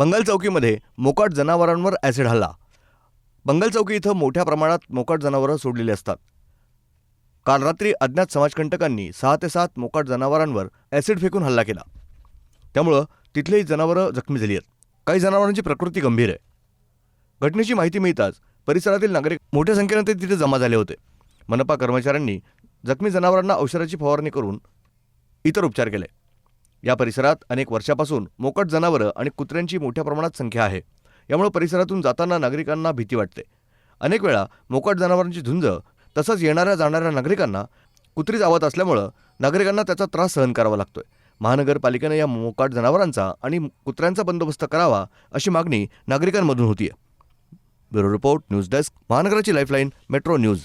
बंगाल चौकीमध्ये मोकाट जनावरांवर ॲसिड हल्ला. बंगाल चौकी इथं मोठ्या प्रमाणात मोकाट जनावरं सोडलेली असतात. काल रात्री अज्ञात समाजकंटकांनी सहा ते सात मोकाट जनावरांवर ॲसिड फेकून हल्ला केला. त्यामुळं तिथलेही जनावरं जखमी झाली आहेत. काही जनावरांची प्रकृती गंभीर आहे. घटनेची माहिती मिळताच परिसरातील नागरिक मोठ्या संख्येनं ते तिथे जमा झाले होते. मनपा कर्मचाऱ्यांनी जखमी जनावरांना औषधाची फवारणी करून इतर उपचार केले. या परिसरात अनेक वर्षापासून मोकट जनावरं आणि कुत्र्यांची मोठ्या प्रमाणात संख्या आहे. यामुळे परिसरातून जाताना नागरिकांना भीती वाटते. अनेक वेळा मोकाट जनावरांची झुंज तसंच येणाऱ्या जाणाऱ्या नागरिकांना कुत्री जावत असल्यामुळं नागरिकांना त्याचा त्रास सहन करावा लागतोय. महानगरपालिकेनं या मोकाट जनावरांचा आणि कुत्र्यांचा बंदोबस्त करावा अशी मागणी नागरिकांमधून होतीये. ब्युरो रिपोर्ट न्यूज डेस्क महानगराची लाईफलाईन मेट्रो न्यूज.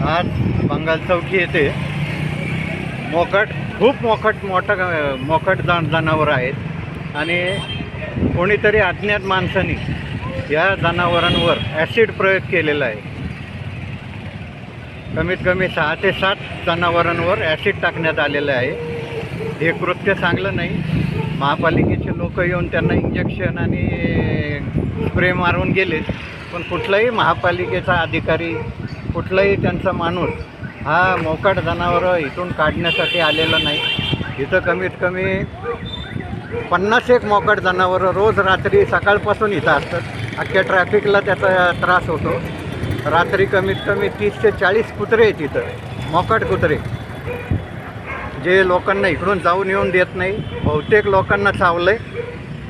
आज बंगाल चौकी येथे मोकट खूप मोकट मोठं मोकट जन जनावरं आहेत. आणि कोणीतरी अज्ञात माणसाने या जनावरांवर ॲसिड प्रयोग केलेला आहे. कमीत कमी सहा ते सात जनावरांवर ॲसिड टाकण्यात आलेलं आहे. हे कृत्य चांगलं नाही. महापालिकेचे लोक येऊन त्यांना इंजेक्शन आणि स्प्रे मारून गेलेत पण कुठलाही महापालिकेचा अधिकारी कुठलाही त्यांचा माणूस हा मोकाट जनावरं इथून काढण्यासाठी आलेला नाही. इथं कमीत कमी पन्नास एक मोकाट जनावरं रोज रात्री सकाळपासून इथं असतात. अख्ख्या ट्रॅफिकला त्याचा त्रास होतो. रात्री कमीत कमी तीस ते चाळीस कुत्रे आहेत इथं. मोकाट कुत्रे. जे लोकांना इकडून जाऊन येऊन देत नाही. बहुतेक लोकांना चावलंय.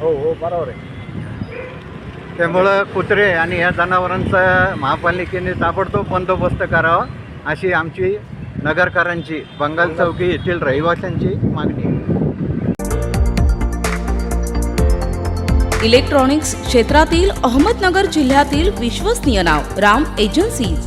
हो हो बरोबर आहे. त्यामुळं कुत्रे आणि या जनावरांचा महापालिकेने ताबडतोब बंदोबस्त करावा. अशी आमची नगरकरांची बंगाल चौकी येथील रहिवाशांची मागणी आहे. इलेक्ट्रॉनिक्स क्षेत्रातील अहमदनगर जिल्ह्यातील विश्वसनीय नाव राम एजन्सीज